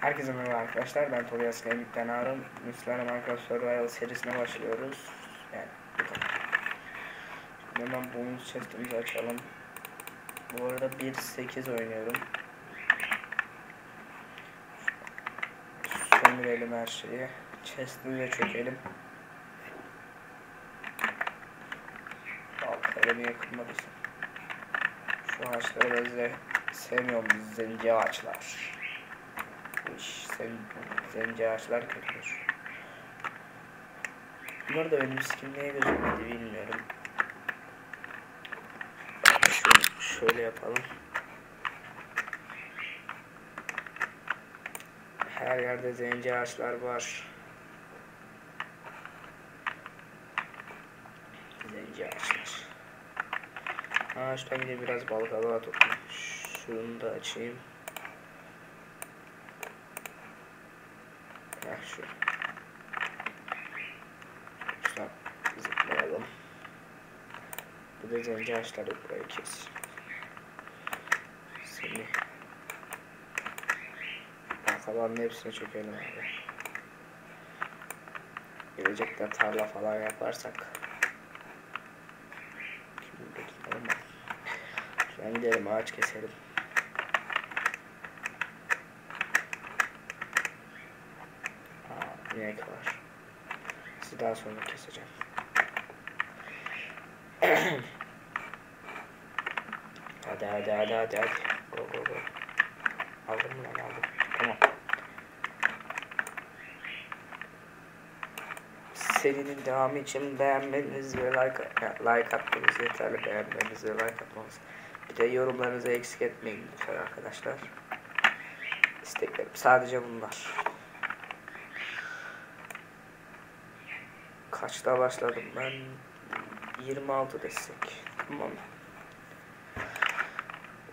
Herkese merhaba arkadaşlar. Ben Tobias Gemik'ten Harun. Müslüman Minecraft Survival serisine başlıyoruz. Yani Şimdi hemen bonus chest'imizi açalım. Bu arada 1.8 oynuyorum. Sömürelim her şeyi. Chest'imize çökelim. Baltayla niye kırmadıysa. Şu ağaçları ben sevmiyorum zenci ağaçlar. İş sen, zenci ağaçlar kötüdür. Bunlar da benim skin neye gözükmedi bilmiyorum. Şunu şöyle yapalım. Her yerde zenci ağaçlar var. Zenci ağaçlar. Ağaçtan gidip biraz balık alığa toplayayım. Şunu da açayım. Heh şu. Şuradan zıplayalım. Bu da zenci ağaçları burayı kes. Seni. Arkalarının hepsine çökelim abi. Gelecekte tarla falan yaparsak. Şimdi tamam. Şuradan gidelim ağaç keselim. İnek var. Sizi daha sonra keseceğim. hadi hadi hadi hadi hadi. Go go go. Aldım mı lan aldım. Tamam. Serinin devamı için beğenmeniz ve like, like atmanız yeterli. Beğenmeniz ve like atmanız. Bir de yorumlarınızı eksik etmeyin lütfen arkadaşlar. İsteklerim sadece bunlar. Kaçta başladım ben? 26 desek. Tamam.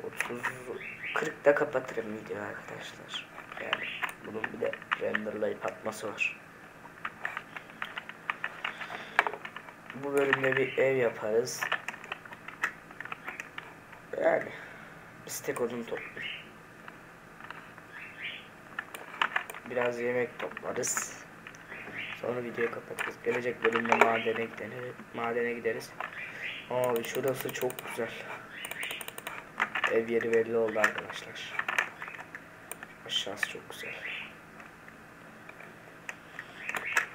30 40'da kapatırım video arkadaşlar. Yani bunun bir de renderlayıp atması var. Bu bölümde bir ev yaparız. Yani istek odun toplayayım. Biraz yemek toplarız. Sonra videoyu kapatırız. Gelecek bölümde madene gideriz. Madene gideriz. Abi şurası çok güzel. Ev yeri belli oldu arkadaşlar. Aşağısı çok güzel.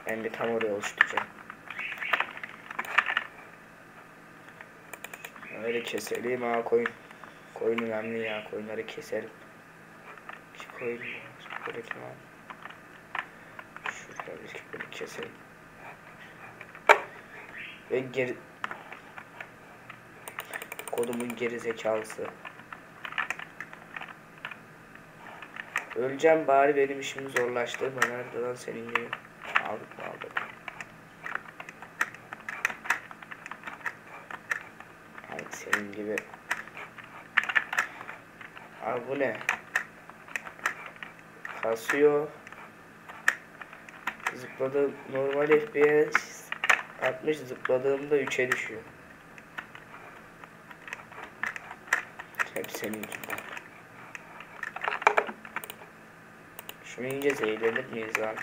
Ben de tam oraya oluşturacağım. Öyle keselim ha koyun. Koyun önemli ya. Koyunları keselim. İki koyun var. Buradaki böyle keselim. Ve geri... Kodumun geri zekalısı. Öleceğim bari benim işimi zorlaştırma. Nerede lan senin gibi? Aldık mı aldık. Ay senin gibi. Abi bu ne? Kasıyor. Zıpladım normal FPS 60 zıpladığımda 3'e düşüyor. Hep senin yüzünden. Şunu yiyince zehirlenir miyiz lan?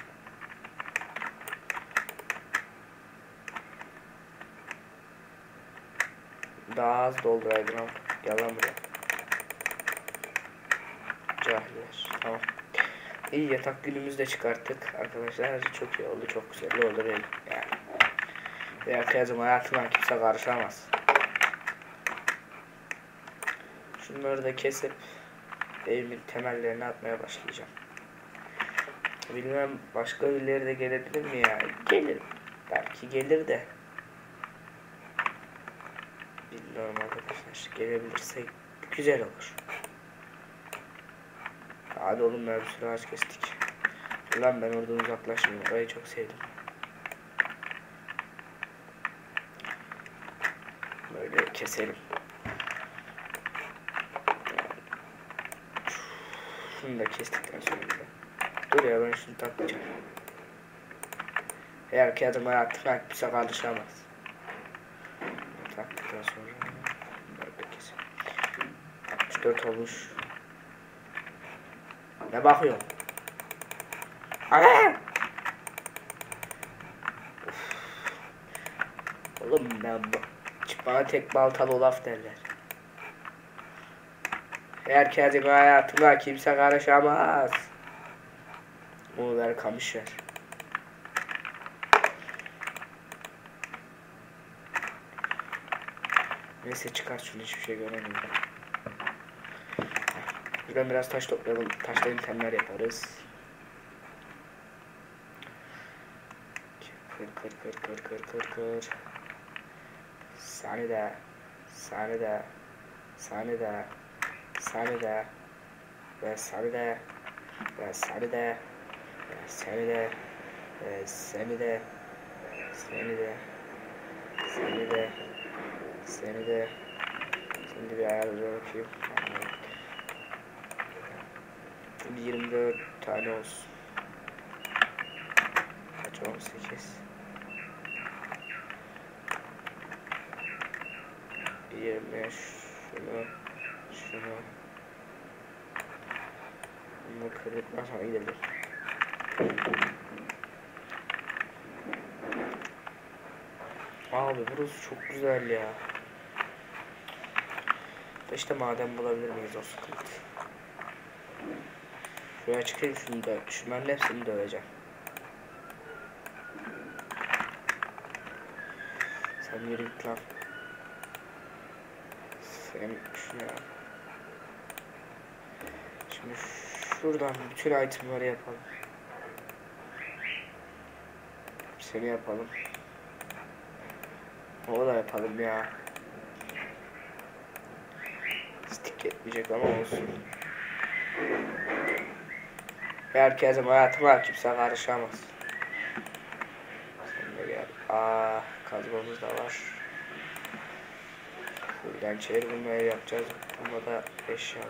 Daha az dolduraydın ama. Gel lan buraya. Cahiller. Tamam. İyi yatak günümüzü de çıkarttık arkadaşlar. Çok iyi oldu. Çok güzel oldu benim. Yani. Veya kızım hayatıma kimse karışamaz. Şunları da kesip evimin temellerini atmaya başlayacağım. Bilmem başka birileri de gelebilir mi ya? Gelir. Belki gelir de. Bilmiyorum arkadaşlar. Gelebilirse güzel olur. Hadi oğlum sürü ağaç kestik. Lan ben oradan uzaklaşmayayım. Orayı çok sevdim. Böyle keselim. Şunu da kestikten sonra. Dur ya ben şunu takacağım. Eğer ki adım hayatına kimse karışamaz. Taktıktan sonra böyle keselim. 64 olmuş. Ne bakıyorsun? Ana! Oğlum ben bana tek baltalı laf derler. Herkesin hayatına kimse karışamaz. Onu ver kamış ver. Neyse çıkar şunu hiçbir şey göremiyorum. Buradan biraz taş toplayalım. Taşla itemler yaparız. Kır kır kır kır kır kır kır. Sani de. Sani de. Sani de. Sani de. Ve sani de. Ve sani de. Ve seni de. Ve seni de. Seni de. Seni de. Seni de. Şimdi bir ayarlara bakayım. Bir 24 tane olsun. Kaç 18. 25 şunu şunu bunu kırdıktan sonra gidelim. Abi burası çok güzel ya. İşte maden bulabilir miyiz o sıkıntı. Şuraya çıkayım şunu da şunların hepsini döveceğim. Sen yürü git lan. Sen şunu yap. Şimdi şuradan bütün itemları yapalım. Seni yapalım. O da yapalım ya. Stick yetmeyecek ama olsun. Herkesin hayatıma kimse karışamaz. Sen de gel. Aa, kazmamız da var. Buradan çevir bunu ev yapacağız. Bunda da eşyaları.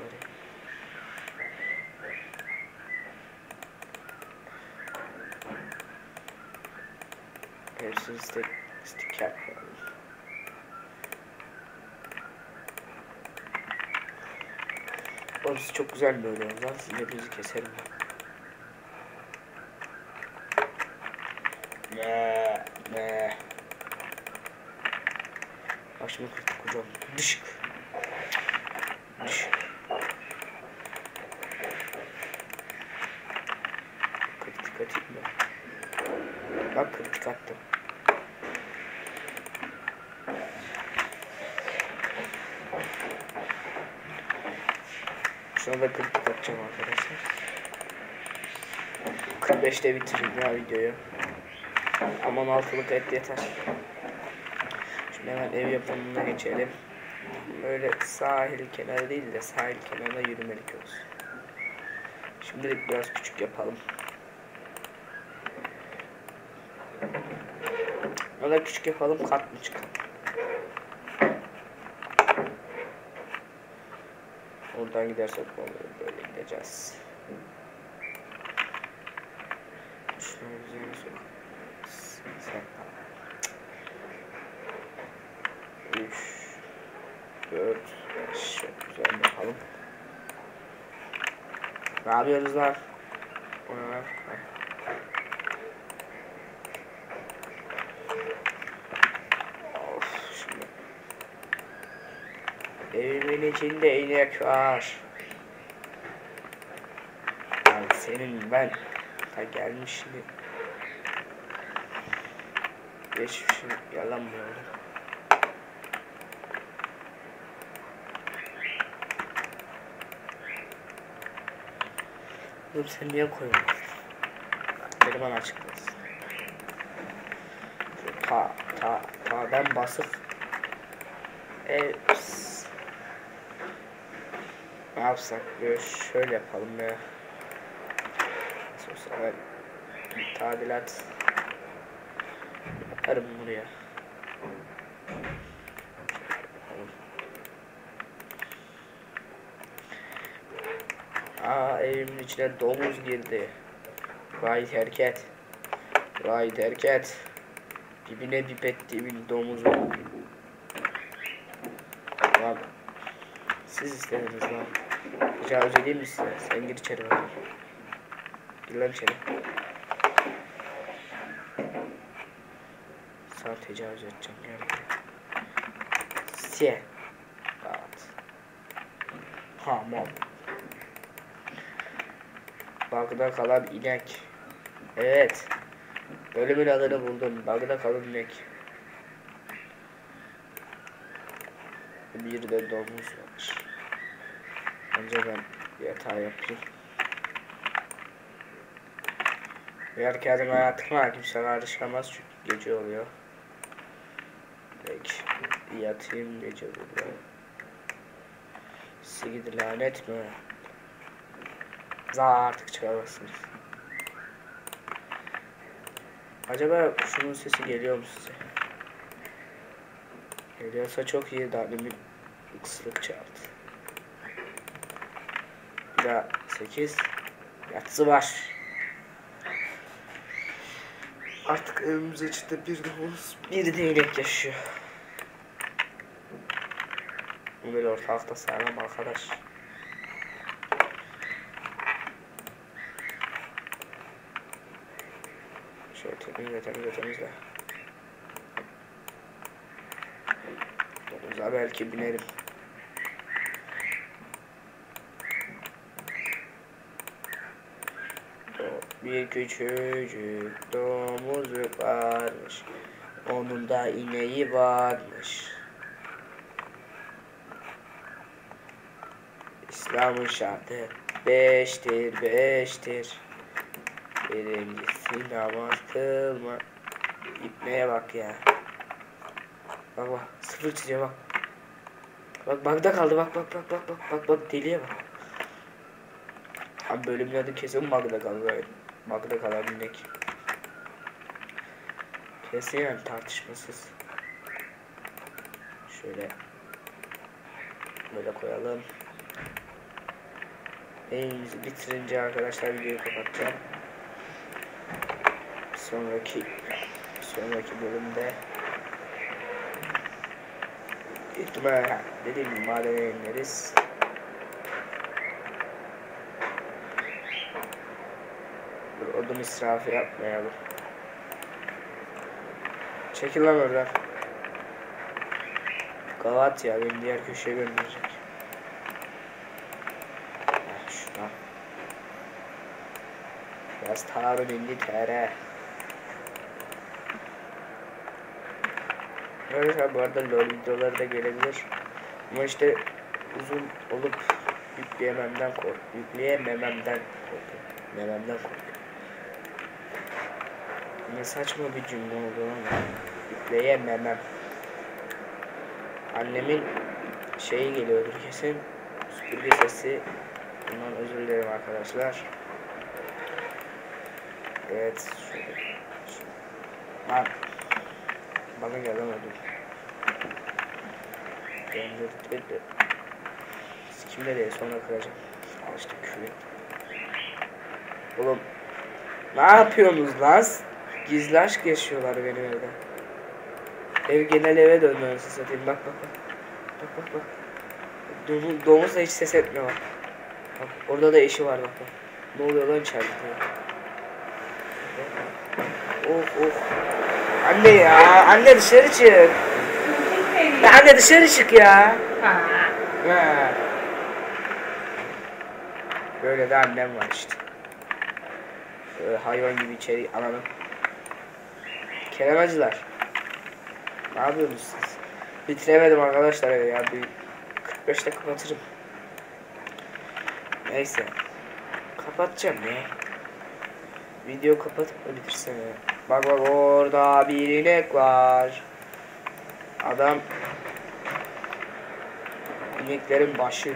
Hepsini stick, stick yapmayalım. Orası çok güzel böyle oldu. Size bizi keserim ben. Ne ne. Başımı kırdık hocam. Dışık. Dışık. Kritik atayım da. Bak kritik attım. Şuna da kritik atacağım arkadaşlar. 45'te bitireyim ya videoyu. Aman altılık et yeter. Şimdi hemen ev yapımına geçelim. Böyle sahil kenarı değil de sahil kenarına yürümelik olsun. Şimdilik biraz küçük yapalım. Ya küçük yapalım kat mı çıkalım. Oradan gidersek olur böyle gideceğiz. Şunu güzel sok. Sen 3 4 5 çok güzel yapalım. Ne yapıyoruz lan? Evimin içinde inek var. Yani senin ben ta gelmiş şimdi. Geçmişim yalanmıyor. Oğlum sen niye koyuyorsun? Beni bana açıklasın. Şu ta ta ta'dan basıp Eps. Ne yapsak böyle şöyle yapalım ya. Sosyal ben tadilat yaparım buraya. Aa evimin içine domuz girdi. Vay terk et. Vay terk et. Dibine dip ettiğimin domuzu. Lan. Siz istediniz lan. Tecavüz edeyim mi size? Sen gir içeri bak. Gir lan içeri. Sana tecavüz edeceğim. Gel. Sie. Rahat. Hamam. Bagda kalan inek. Evet. Bölümün adını buldum. Bagda kalan inek. Bir de domuz var. Önce ben yatağı yapayım. Eğer kendim hayatıma hakim sana arışamaz çünkü gece oluyor. Peki. Yatayım gece oluyor. Size gidi lanet mi? Za artık çıkamazsınız. Acaba şunun sesi geliyor mu size? Geliyorsa çok iyi daha demin ıslık çaldı. Bir daha 8 yatsı var. Artık evimiz içinde bir domuz, bir de inek yaşıyor. Bu böyle ortalıkta sağlam arkadaş. Şöyle temizle temizle temizle. Domuza belki binerim. Bir küçücük domuzcuk varmış. Onun da ineği varmış. İslam'ın şartı beştir beştir. Birincisi namaz kılma. İpneye bak ya. Bak bak sıfır çiziyor bak. Bak bakta kaldı bak bak bak bak bak bak bak deliye bak. Abi bölümün adı kesin Magda kaldı kalan inek. Kesin yani tartışmasız. Şöyle böyle koyalım. Elimizi bitirince arkadaşlar videoyu kapatacağım. Sonraki sonraki bölümde ihtimal dediğim gibi madene ineriz. Odun israfı yapmayalım. Çekil lan oradan. Gavat ya beni diğer köşeye gönderecek. Heh, şuna. Biraz tarım İngiltere. Arkadaşlar bu arada LoL videoları da gelebilir. Ama işte uzun olup yükleyememden kork, yükleyemememden korkuyorum. Mememden korkuyorum. Ne saçma bir cümle oldu ama yükleyememem. Annemin şeyi geliyordur kesin. Süpürge sesi. Bundan özür dilerim arkadaşlar. Evet. Lan. Bana gel lan ödül. Gönderdi. Sikimde değil sonra kıracağım. Al işte küfür. Oğlum. Ne yapıyorsunuz lan? Gizli aşk yaşıyorlar benim evde. Ev genel eve döndü anasını satayım. Bak bak bak. Bak bak bak. Domuz, domuz da hiç ses etmiyor bak. Bak orada da eşi var bak bak. Ne oluyor lan içeride? Oh oh. Anne ya, anne dışarı çık. Ya anne dışarı çık ya. Ha. Ha. Böyle de annem var işte. Böyle hayvan gibi içeri ananım. Kerem acılar. Ne yapıyorsunuz siz? Bitiremedim arkadaşlar ya. Bir 45'te kapatırım. Neyse. Kapatacağım ya. Video kapatıp mı bitirsene? Bak bak orada bir inek var. Adam ineklerin başı.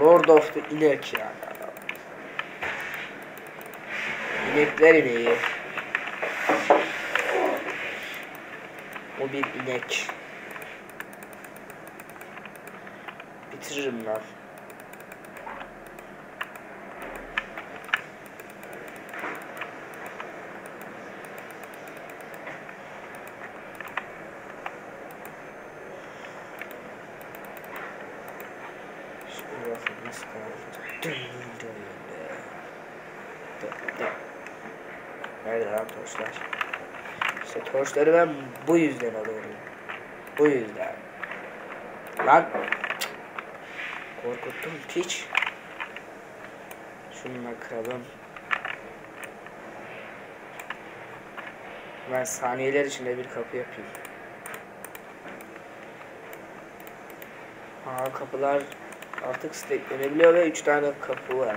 Lord of the inek adam. İnekler ineği. O bir inek. Bitiririm lan. Nerede lan toşlar? İşte torçları ben bu yüzden alıyorum. Bu yüzden. Lan. Korkuttum piç. Şununla kıralım. Ben saniyeler içinde bir kapı yapayım. Aa kapılar artık steklenebiliyor ve 3 tane kapı var.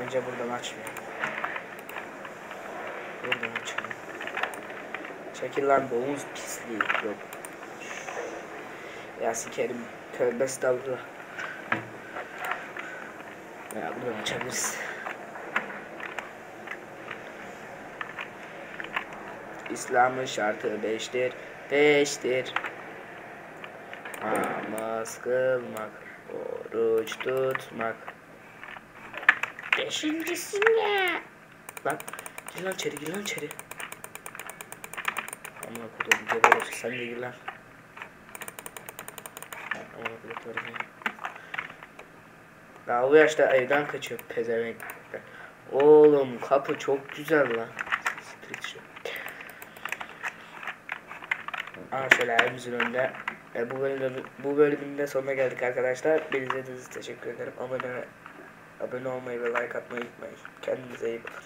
Önce buradan açmayalım. Buradan açalım. Çekil lan domuz pisliği. Yok. Ya sikerim. Tövbe estağfurullah. Ya buradan açabiliriz. İslam'ın şartı beştir. Beştir. Namaz kılmak. Oruç tutmak. Beşincisi ne? Lan gir lan içeri gir lan içeri. Amına kodum geber sen de gir lan. Amına kodum Daha bu yaşta evden kaçıyor pezevenk. Oğlum kapı çok güzel lan. Aa şöyle evimizin önünde. E, bu bölümde bu bölümün de sonuna geldik arkadaşlar. Beni izlediğiniz için teşekkür ederim. Abone abone olmayı ve like atmayı unutmayın. Kendinize iyi bakın.